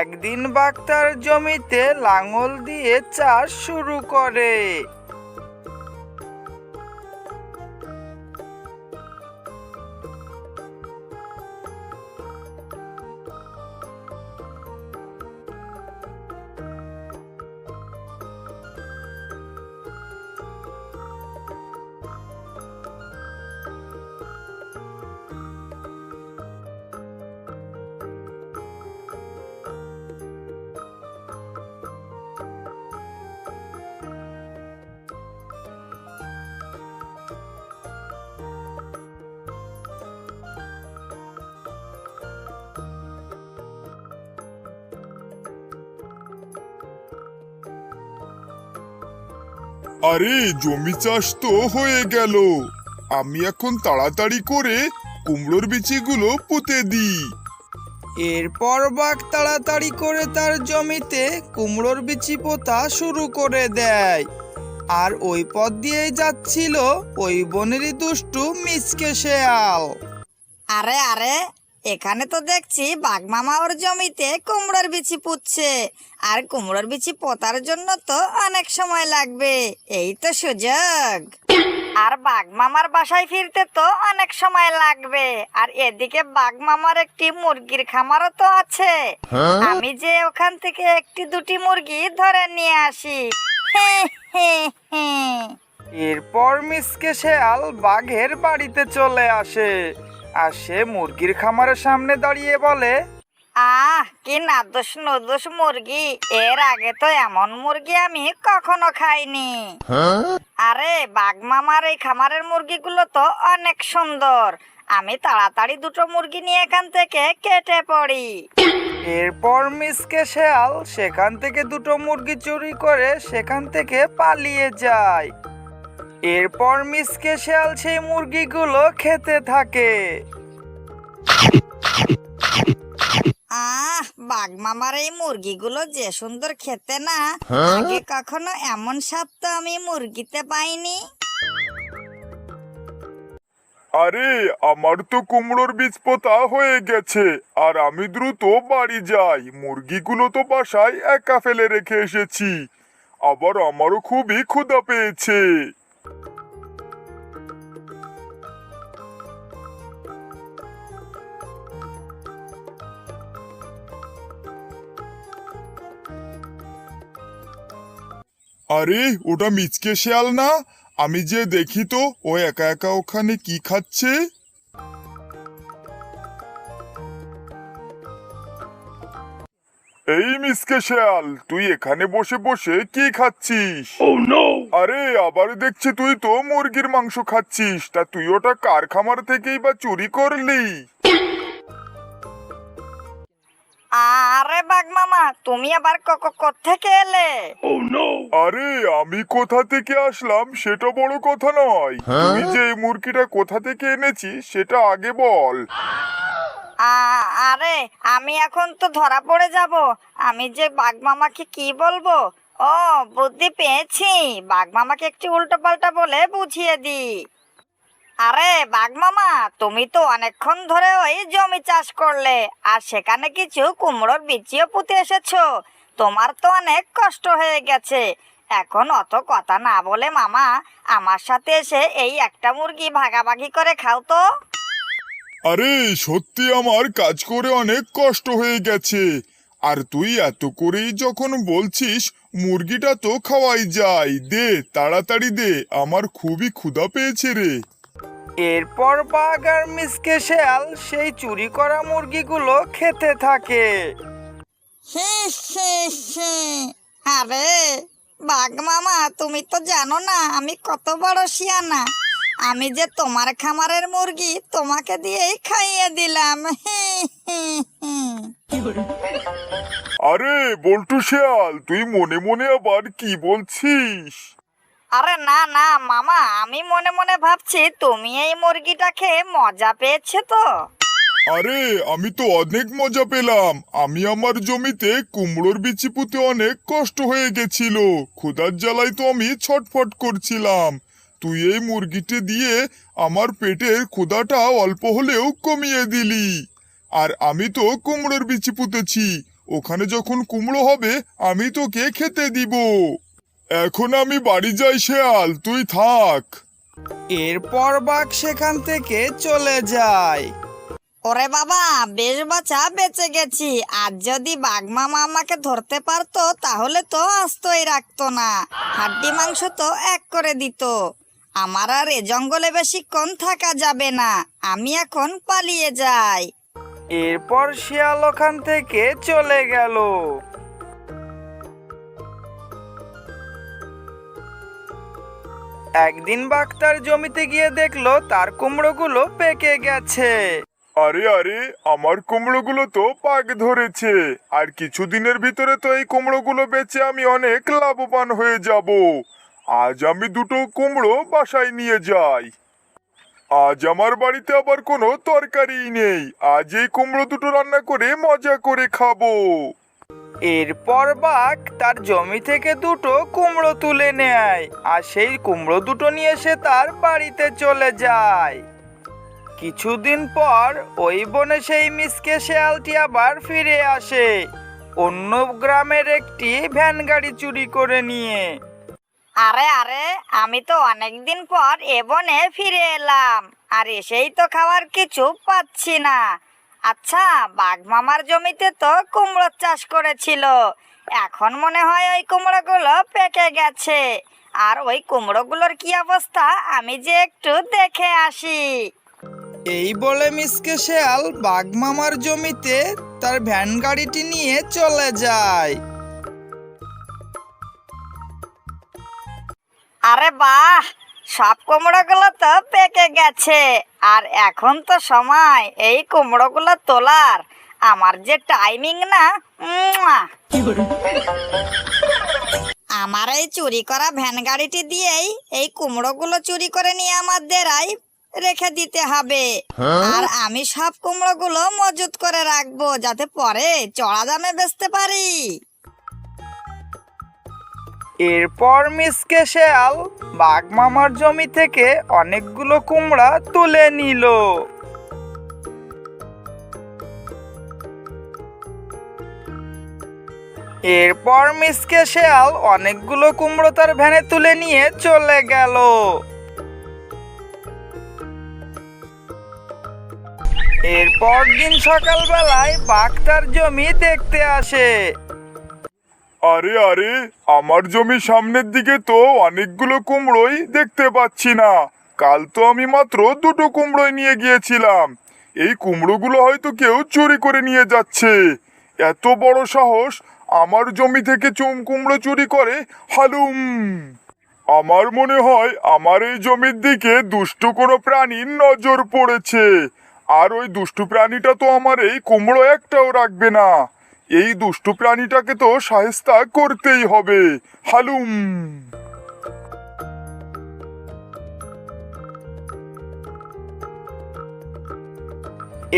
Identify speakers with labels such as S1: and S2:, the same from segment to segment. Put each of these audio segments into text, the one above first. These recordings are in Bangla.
S1: একদিন বাক্তার তার জমিতে লাঙল দিয়ে চাষ শুরু করে।
S2: আরে জমি চাষ তো হয়ে গেল। আমি এখন তাড়াতাড়ি করে কুমড়োর বিচিগুলো পুঁতে দিই।
S1: এরপর বাঘ তাড়াতাড়ি করে তার জমিতে কুমড়োর বিচি পোতা শুরু করে দেয়। আর ওই পথ দিয়েই যাচ্ছিল ওই বনেরই দুষ্টু মিসকে শেয়াল।
S3: আরে আরে এখানে তো দেখছি বাঘমামা ওর জমিতে কুমড়োর বিচি পুঁতছে। আর কুমড়োর বিচি পোতার জন্য তো অনেক সময় লাগবে। এই তো সুযোগ। আর বাঘমামার বাসায় ফিরতে তো অনেক সময় লাগবে। আর এদিকে বাঘমামার একটি মুরগির খামারও তো আছে। আমি যে ওখান থেকে একটি দুটি মুরগি ধরে নিয়ে আসি।
S1: এরপর মিসকে শেয়াল বাঘের বাড়িতে চলে আসে। আর সে মুরগির খামারের সামনে দাঁড়িয়ে বলে
S3: আহ কি নাদোষ নদোষ মুরগি। এর আগে তো এমন মুরগি আমি কখনো খাইনি। আরে বাঘমামার এই খামারের মুরগিগুলো তো অনেক সুন্দর। আমি তাড়াতাড়ি দুটো মুরগি নিয়ে এখান থেকে কেটে পড়ি।
S1: এরপর মিসকে শেয়াল সেখান থেকে দুটো মুরগি চুরি করে সেখান থেকে পালিয়ে যায়। এরপর মিসকে শেয়াল সেই মুরগিগুলো খেতে থাকে।
S3: আহ বাঘমামার এই মুরগিগুলো যে সুন্দর খেতে না আগে কখনো এমন স্বাদ তো আমি মুরগিতে পাইনি।
S2: আরে আমার তো কুমড়োর বীজ পোতা হয়ে গেছে আর আমি দ্রুত বাড়ি যাই। মুরগিগুলো তো বাসায় একা ফেলে রেখে এসেছি আবার আমারও খুবই ক্ষুধা পেয়েছে। আরে, ওটা মিচকে শেয়াল না? আমি যে দেখি তো, ও একা একা ওখানে কি খাচ্ছে? মিসকে শেয়াল তুই এখানে বসে বসে কি খাচ্ছিস? আরে আবার দেখছি তুই তো মুরগির মাংস খাচ্ছিস তা তুই ওটা কার খামার থেকেই বা চুরি করলি?
S3: আরে বাঘমামা তুমি আবার থেকে এলে?
S2: আরে আমি কোথা থেকে আসলাম সেটা বড় কথা নয়। তুই যে এই মুরগিটা কোথা থেকে এনেছিস সেটা আগে বল।
S3: আরে, আমি এখন তো ধরা পড়ে যাব। আমি যে বাঘ মামাকে কি বলব? ও, বুদ্ধি পেয়েছি। বাঘ মামাকে একটু উল্টো পাল্টা বলে বুঝিয়ে দি আরে বাঘ মামা তুমি তো অনেকক্ষণ ধরে ওই জমি চাষ করলে, আর সেখানে কিছু কুমড়োর বিচিও পুঁতে এসেছ। তোমার তো অনেক কষ্ট হয়ে গেছে। এখন অত কথা না বলে মামা, আমার সাথে এসে এই একটা মুরগি ভাগাভাগি করে খাও তো।
S2: আরে সত্যি আমার কাজ করে অনেক কষ্ট হয়ে গেছে। আর তুই এত করেই যখন বলছিস মুরগিটা তো খাওয়াই যায়। দে তাড়াতাড়ি দে আমার খুবই ক্ষুধা পেয়েছে রে।
S1: এরপর বাঘ আর মিসকে শেয়াল সেই চুরি করা মুরগিগুলো খেতে থাকে।
S3: আরে বাঘ মামা তুমি তো জানো না আমি কত বড় শিয়ানা। আমি যে তোমার খামারের মুরগি তোমাকে দিয়েই খাইয়ে দিলাম।
S2: আরে বল্টু শেয়াল তুই মনে মনে আবার কি বলছিস?
S3: আরে না না মামা আমি মনে মনে ভাবছি তুমি এই মুরগিটা খেয়ে মজা পেয়েছে তো।
S2: আরে আমি তো অনেক মজা পেলাম। আমি আমার জমিতে কুমড়োর বিচি পুঁতে অনেক কষ্ট হয়ে গেছিল। ক্ষুধার জ্বালায় তো আমি ছটফট করছিলাম। তুই এই মুরগিটি দিয়ে আমার পেটের ক্ষুধাটা অল্প হলেও কমিয়ে দিলি। আর আমি তো কুমড়োর বিচি পুঁতেছি ওখানে যখন কুমড়ো হবে আমি তোকে খেতে দিব। এখন আমি বাড়ি যাই শেয়াল তুই থাক।
S1: এরপর বাঘ সেখান থেকে চলে যায়।
S3: ওরে বাবা বেশ বাছা বেঁচে গেছি। আর যদি বাঘ মামা আমাকে ধরতে পারতো তাহলে তো আস্তই রাখতো না। হাড্ডি মাংস তো এক করে দিত। আমার আর এ জঙ্গলে বেশিক্ষণ থাকা যাবে না। আমি এখন পালিয়ে যাই।
S1: এরপর শিয়াল ওখান থেকে চলে গেল। একদিন বাঘ তার জমিতে গিয়ে দেখল তার কুমড়োগুলো পেকে গেছে।
S2: আরে আরে আমার কুমড়োগুলো তো পাক ধরেছে। আর কিছুদিনের ভিতরে তো এই কুমড়োগুলো বেচে আমি অনেক লাভবান হয়ে যাব। আজ আমি দুটো কুমড়ো বাসায় নিয়ে যাই। আজ আমার বাড়িতে আবার কোনো তরকারি নেই। আজ এই কুমড়ো দুটো রান্না করে মজা করে খাব।
S1: এরপর বাঘ তার জমি থেকে দুটো কুমড়ো তুলে নেয় আর সেই কুমড়ো দুটো নিয়ে সে তার বাড়িতে চলে যায়। কিছুদিন পর ওই বনে সেই মিসকে শেয়ালটি আবার ফিরে আসে। অন্য গ্রামের একটি ভ্যান গাড়ি চুরি করে নিয়ে।
S3: আরে আরে, আমি তো অনেকদিন পর এ বনে ফিরে এলাম, আর এসেই তো খাওয়ার কিছু পাচ্ছি না। আচ্ছা বাঘ মামার জমিতে তো কুমড়ো চাষ করেছিল, এখন মনে হয় ওই কুমড়োগুলো পেকে গেছে, আর ওই কুমড়োগুলোর কি অবস্থা আমি যে একটু দেখে আসি।
S1: এই বলে মিসকে শেয়াল বাঘ মামার জমিতে তার ভ্যান গাড়িটি নিয়ে চলে যায়।
S3: আরে বাহ সব কুমড়োগুলো তো পেকে গেছে। আর এখন তো সময় এই কুমড়োগুলো তোলার। আমার যে টাইমিং না! আমার এই চুরি করা ভ্যান গাড়িটি দিয়েই এই কুমড়োগুলো চুরি করে নিয়ে আমার দেরাই রেখে দিতে হবে। আর আমি সব কুমড়োগুলো মজুত করে রাখব যাতে পরে চড়া দামে বেচতে পারি।
S1: এরপর মিসকে শেয়াল বাঘ মামার জমি থেকে অনেকগুলো কুমড়া তুলে নিল। এরপর মিসকে শেয়াল অনেকগুলো কুমড়ো তার ভ্যানে তুলে নিয়ে চলে গেল। এরপর দিন সকালবেলায় বাঘ তার জমি দেখতে আসে।
S2: আরে আরে, আমার জমি সামনের দিকে তো অনেকগুলো কুমড়োই দেখতে পাচ্ছি না। কাল তো আমি মাত্র দুটো কুমড়োই নিয়ে গিয়েছিলাম। এই কুমড়োগুলো হয়তো কেউ চুরি করে নিয়ে যাচ্ছে। এত বড় সাহস আমার জমি থেকে চুম কুমড়ো চুরি করে, হালুম। আমার মনে হয় আমার এই জমির দিকে দুষ্টু কোনো প্রাণীর নজর পড়েছে। আর ওই দুষ্টু প্রাণীটা তো আমার এই কুমড়ো একটাও রাখবে না। এই দুষ্টু প্রাণীটাকে তো সাহেস্তা করতেই হবে। হালুম।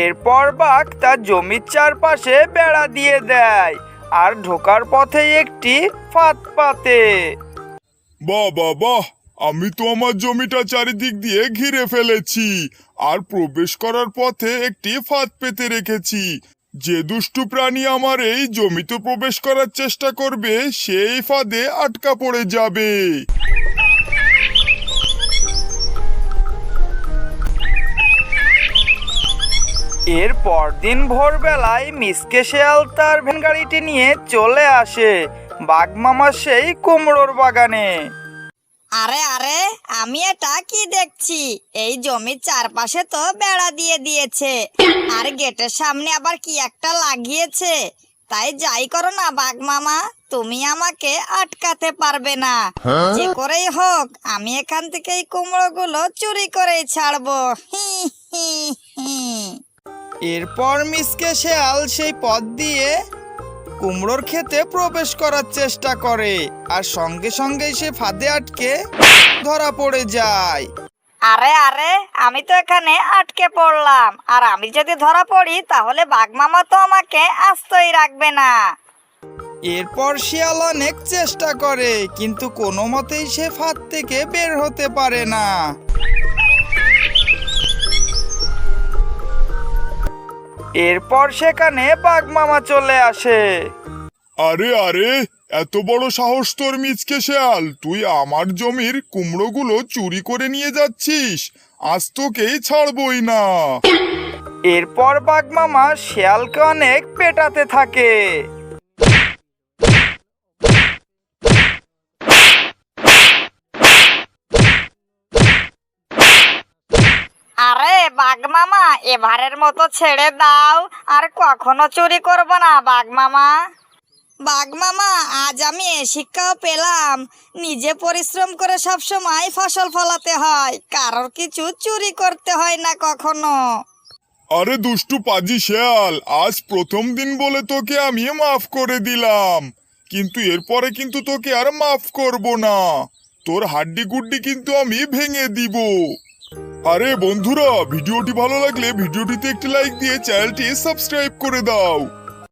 S1: এরপর বাঘ তার জমির চারপাশে বেড়া দিয়ে দেয় আর ঢোকার পথে একটি ফাঁদ পাতে।
S2: বাহ বাহ আমি তো আমার জমিটা চারিদিক দিয়ে ঘিরে ফেলেছি আর প্রবেশ করার পথে একটি ফাঁদ পেতে রেখেছি। যে দুষ্টু প্রাণী আমার এই জমিতে প্রবেশ করার চেষ্টা করবে, সেই ফাঁদে আটকা পড়ে যাবে।
S1: এর পরদিন ভোরবেলায় মিসকে শেয়াল তার ভ্যান গাড়িটি নিয়ে চলে আসে বাঘ মামার সেই কুমড়োর বাগানে।
S3: আরে আরে আমি এটা কি দেখছি? এই জমির চারপাশে তো বেড়া দিয়ে দিয়েছে। আর গেটের সামনে আবার কি একটা লাগিয়েছে? তাই যাই করো না বাঘ মামা তুমি আমাকে আটকাতে পারবে না। যে করেই হোক আমি এখান থেকে এই কুমড়োগুলো চুরি করেই ছাড়বো। হি হি হি।
S1: এরপর মিসকে শেয়াল সেই পথ দিয়ে কুমড়োর ক্ষেতে প্রবেশ করার চেষ্টা করে আর সঙ্গে সঙ্গে সে ফাঁদে আটকে ধরা পড়ে যায়।
S3: আরে আরে আমি তো এখানে আটকে পড়লাম। আর আমি যদি ধরা পড়ি তাহলে বাঘ মামা তো আমাকে আস্তই রাখবে না।
S1: এরপর শিয়াল অনেক চেষ্টা করে কিন্তু কোনো মতেই সে ফাঁদ থেকে বের হতে পারে না। এরপর সেখানে বাঘ মামা চলে আসে।
S2: আরে আরে এত বড় সাহস তোর মিচকে শেয়াল। তুই আমার জমির কুমড়োগুলো চুরি করে নিয়ে যাচ্ছিস। আজ তোকেই ছাড়বই না।
S1: এরপর বাঘ মামা শিয়ালকে অনেক পেটাতে থাকে
S3: আরে বাঘ মামা, এবারের মতো ছেড়ে দাও। আর কখনো চুরি করব না, বাঘ মামা। বাঘ মামা, আজ আমি এ শিক্ষাও পেলাম। নিজে পরিশ্রম করে সব সময় ফসল ফলাতে হয়। কারোর কিছু চুরি করতে হয় না কখনো।
S2: আরে দুষ্টু পাজি শেয়াল, আজ প্রথম দিন বলে তোকে আমি মাফ করে দিলাম। কিন্তু এরপরে কিন্তু তোকে আর মাফ করব না। তোর হাড্ডি গুড্ডি কিন্তু আমি ভেঙে দিব। আরে বন্ধুরা ভিডিওটি ভালো লাগলে ভিডিওটিতে একটি লাইক দিয়ে চ্যানেলটি সাবস্ক্রাইব করে দাও।